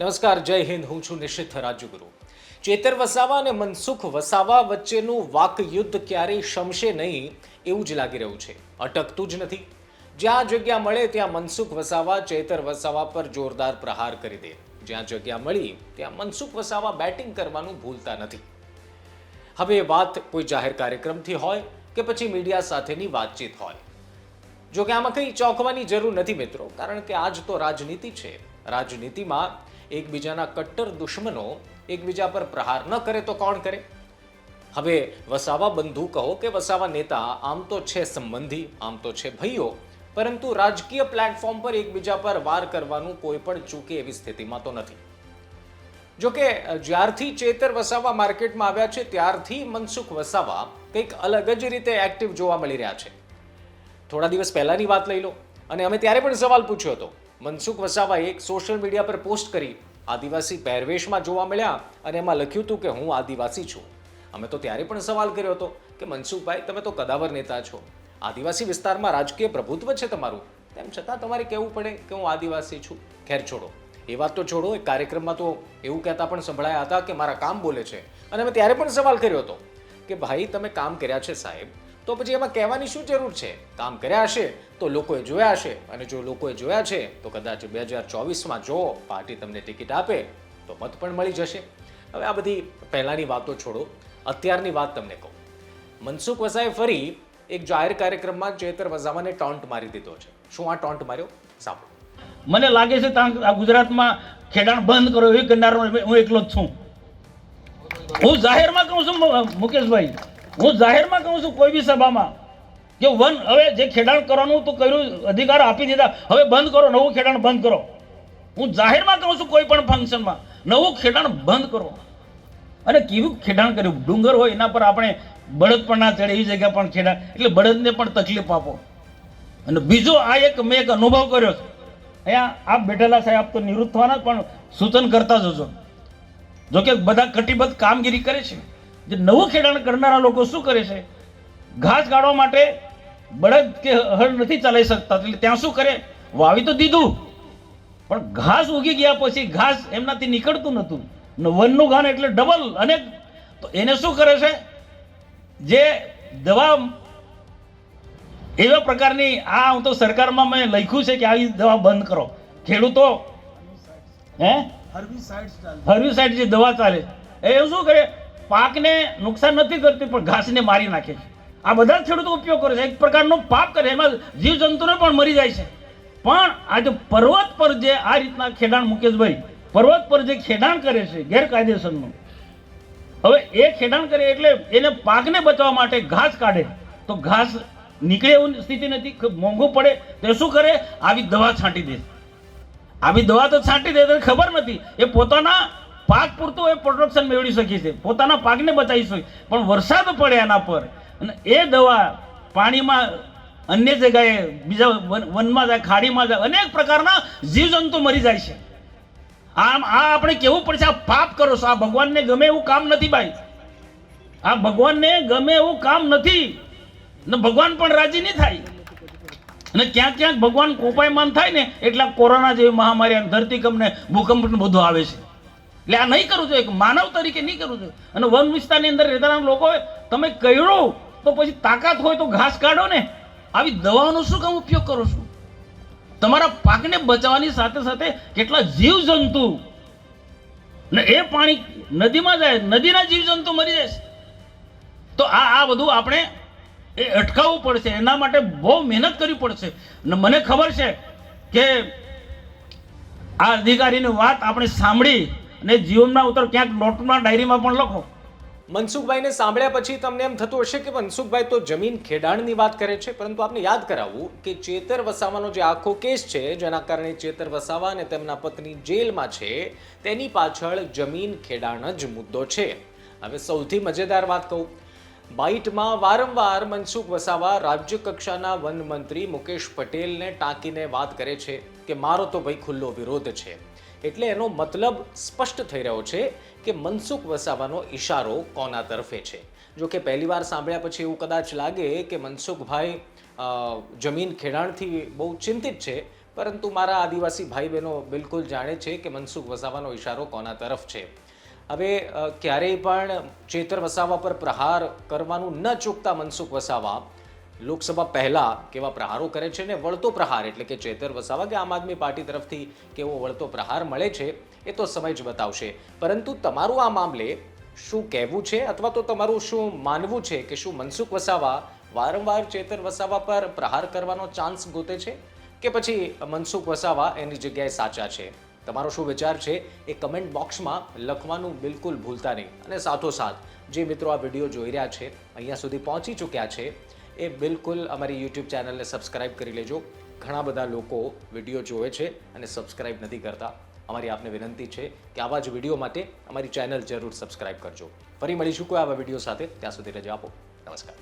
નમસ્કાર, જય હિન્દ. હું છું નિશિત રાજુગુરુ. ચેતર વસાવા અને મનસુખ વસાવા વચ્ચેનું વાકયુદ્ધ ક્યારેય શમશે નહીં એવું જ લાગી રહ્યું છે. અટકતું જ નથી. જ્યાં જગ્યા મળે ત્યાં મનસુખ વસાવા ચેતર વસાવા પર જોરદાર પ્રહાર કરી દે. જ્યાં જગ્યા મળી, ત્યાં મનસુખ વસાવા બેટિંગ કરવાનું ભૂલતા નથી. હવે વાત કોઈ જાહેર કાર્યક્રમથી હોય કે પછી મીડિયા સાથેની વાતચીત હોય? જો કે આમાં કંઈ ચોંકવાની જરૂર નથી મિત્રો, કારણ કે આજ તો રાજનીતિ છે. રાજનીતિમાં એકબીજાના કટ્ટર દુશ્મનો એકબીજા પર પ્રહાર ન કરે તો કોણ કરે? હવે વસાવા બંધુ કહો કે વસાવા નેતા આમ તો છે સંબંધી, આમ તો છે ભાઈઓ, પરંતુ રાજકીય પ્લેટફોર્મ પર એકબીજા પર વાર કરવાનું કોઈ પણ ચૂકે એવી સ્થિતિમાં તો નથી. જો કે જ્યારથી ચેતર વસાવા માર્કેટમાં આવ્યા છે, ત્યારથી મનસુખ વસાવા કંઈક અલગ જ રીતે એક્ટિવ જોવા મળી રહ્યા છે. થોડા દિવસ પહેલાની વાત લઈ લો. અને અમે ત્યારે પણ સવાલ પૂછ્યો હતો. મનસુખ વસાવાએ એક સોશિયલ મીડિયા પર પોસ્ટ કરી, આદિવાસી પહેરવેશમાં જોવા મળ્યા અને એમાં લખ્યું હતું કે હું આદિવાસી છું. અમે તો ત્યારે પણ સવાલ કર્યો હતો કે, મનસુખભાઈ, તમે તો કદાવર નેતા છો. આદિવાસી વિસ્તારમાં રાજકીય પ્રભુત્વ છે તમારું. તેમ છતાં તમારે કહેવું પડે કે હું આદિવાસી છું. ખેર છોડો. એ વાત તો છોડો એક કાર્યક્રમમાં તો એવું કહેતા પણ સંભળાયા હતા કે, મારા કામ બોલે છે. અને અમે ત્યારે પણ સવાલ કર્યો હતો કે, ભાઈ, તમે કામ કર્યા છે સાહેબ. તો પછી એમાં કહેવાની શું જરૂર છે? કામ કર્યા હશે તો લોકોએ જોયા હશે અને જો લોકોએ જોયા છે તો કદાચ બે હજાર ચોવીસમાં જો પાર્ટી તમને ટિકિટ આપે તો મત પણ મળી જશે. હવે આ બધી પહેલાંની વાતો છોડો. અત્યારની વાત તમને કહું. મનસુખ વસાએ ફરી એક જાહેર કાર્યક્રમમાં ચેતર વસાવાને ટોન્ટ મારી દીધો છે. શું આ ટોન્ટ માર્યો? સાંભળો. મને લાગે છે ત્યાં ગુજરાતમાં ખેડાણ બંધ કરો એ કરનારો હું એકલો જ છું. હું જાહેરમાં કહું છું મુકેશભાઈ. હું જાહેરમાં કહું છું કોઈ બી સભામાં, કે વન, હવે જે ખેડાણ કરવાનું તો કર્યું, અધિકાર આપી દીધા, હવે બંધ કરો, નવું ખેડાણ બંધ કરો. હું જાહેરમાં કહું છું કોઈ પણ ફંક્શનમાં, નવું ખેડાણ બંધ કરો. અને કેવું ખેડાણ કર્યું? ડુંગર હોય, એના પર આપણે બળદ પણ ના ચડે, એવી જગ્યા પણ ખેડાણ એટલે બળદને પણ તકલીફ આપો. અને બીજો આ એક મેં એક અનુભવ કર્યો છે. અહીંયા આપ બેઠેલા સાહેબ તો નિવૃત્ત થવાના પણ સૂચન કરતા જજો. જોકે બધા કટિબદ્ધ કામગીરી કરે છે. જે નવું ખેડાણ કરનારા લોકો શું કરે છે? ઘાસ કાઢવા માટે બળદ કે હળ નથી ચલાવી શકતા. એટલે ત્યાં શું કરે? વાવી તો દીધું. પણ ઘાસ ઉગી ગયા પછી ઘાસ એમનાથી નીકળતું નહોતું. ને વનનું ઘાન એટલે ડબલ અને તો એને શું કરે છે? જે દવા એવા પ્રકારની આ હું તો સરકારમાં મેં લખ્યું છે કે આવી દવા બંધ કરો. ખેડૂતો હે? હર્બિસાઇડ જે દવા ચાલે. એ શું કરે? પાકને નુકસાન નથી કરતી, પણ ઘાસને મારી નાખે છે. આ બધા ખેડૂતો ઉપયોગ કરે છે. એક પ્રકારનો પાપ કરે એમાં જીવજંતુને પણ મરી જાય છે. પણ આજે પર્વત પર જે આ રીતના ખેડાણ મુકેશભાઈ, પર્વત પર જે ખેડાણ કરે છે ગેરકાયદેસરનું, હવે એ ખેડાણ કરે એટલે એને પાકને બચાવવા માટે ઘાસ કાઢે. તો ઘાસ નીકળે એવું સ્થિતિ નથી. મોંઘું પડે. તો શું કરે? આવી દવા છાંટી દે. આવી દવા તો છાંટી દે તો ખબર નથી. એ પોતાના પાક પૂરતું એ પ્રોડક્શન મેળવી શકી છે. પોતાના પાકને બચાવી શકે. પણ વરસાદ પડે એના પર અને એ દવા પાણીમાં અન્ય જગ્યાએ બીજા વનમાં જાય, ખાડીમાં જાય, અનેક પ્રકારના જીવજંતુ મરી જાય છે. આમ, આ આપણે કેવું પડશે? આ પાપ કરો છો. આ ભગવાનને ગમે એવું કામ નથી ભાઈ આ ભગવાનને ગમે એવું કામ નથી. ને ભગવાન પણ રાજી નહીં થાય. અને ક્યાંક ક્યાંક ભગવાન કોપાયમાન થાય ને, એટલા કોરોના જેવી મહામારી અને ધરતીકંપને ભૂકંપ ને બધું આવે છે. એટલે આ નહીં કરવું જોઈએ માનવ તરીકે નહીં કરવું જોઈએ અને વન વિસ્તારની અંદર રહેતા લોકો તમે કહ્યો તો પછી તાકાત હોય તો ઘાસ કાઢો ને. આવી દવાનો શું કામ ઉપયોગ કરો છો? તમારા પાકને બચાવવાની સાથે સાથે કેટલા જીવજંતુ, ને એ પાણી નદીમાં જાય, નદીના જીવજંતુ મરી જાય છે. તો આ આ બધું આપણે એ અટકાવવું પડશે, એના માટે બહુ મહેનત કરવી પડશે. ને મને ખબર છે કે આ અધિકારીની વાત આપણે સાંભળી અને જીવનમાં ઉતર ક્યાંક નોટમાં ડાયરીમાં પણ લખો. મનસુખભાઈને સાંભળ્યા પછી તમને એમ થતું હશે કે મનસુખભાઈ તો જમીન ખેડાણની વાત કરે છે, પરંતુ આપને યાદ કરાવવું કે ચેતર વસાવાનો જે આખો કેસ છે, જેના કારણે ચેતર વસાવા અને તેમના પત્ની જેલમાં છે, તેની પાછળ જમીન ખેડાણ જ મુદ્દો છે. હવે સૌથી મજેદાર વાત કહું. બાઇટમાં વારંવાર મનસુખ વસાવા રાજ્ય કક્ષાના વન મંત્રી મુકેશ પટેલને ટાંકીને વાત કરે છે કે મારો તો ભાઈ ખુલ્લો વિરોધ છે. એટલે એનો મતલબ સ્પષ્ટ થઈ રહ્યો છે કે મનસુખ વસાવાનો ઇશારો કોના તરફે છે. જો કે પહેલીવાર સાંભળ્યા પછી એવું કદાચ લાગે કે મનસુખભાઈ જમીન ખેડાણથી બહુ ચિંતિત છે, પરંતુ મારા આદિવાસી ભાઈ બહેનો બિલકુલ જાણે છે કે મનસુખ વસાવાનો ઇશારો કોના તરફ છે. હવે ક્યારેય પણ ચેતર વસાવા પર પ્રહાર કરવાનું ન ચૂકતા મનસુખ વસાવા લોકસભા પહેલાં કેવા પ્રહારો કરે છે ને વળતો પ્રહાર, એટલે કે ચેતર વસાવા કે આમ આદમી પાર્ટી તરફથી કેવો વળતો પ્રહાર મળે છે, એ તો સમય જ બતાવશે. પરંતુ તમારું આ મામલે શું કહેવું છે અથવા તો તમારું શું માનવું છે કે શું મનસુખ વસાવા વારંવાર ચેતર વસાવા પર પ્રહાર કરવાનો ચાન્સ ગોતે છે? કે પછી મનસુખ વસાવા એની જગ્યાએ સાચા છે? તમારો શું વિચાર છે? એ કમેન્ટ બોક્સમાં લખવાનું બિલકુલ ભૂલતા નહીં. અને સાથોસાથ, જે મિત્રો આ વીડિયો જોઈ રહ્યા છે, અહીંયા સુધી પહોંચી ચૂક્યા છે એ બિલકુલ અમારી યુટ્યુબ ચેનલને સબસ્ક્રાઇબ કરી લેજો. ઘણા બધા લોકો વીડિયો જોવે છે અને સબસ્ક્રાઇબ નથી કરતા. અમારી આપને વિનંતી છે કે આવા જ વીડિયો માટે અમારી ચેનલ જરૂર સબસ્ક્રાઇબ કરજો. ફરી મળીશું કોઈ આવા વીડિયો સાથે. ત્યાં સુધી રજા આપો. નમસ્કાર.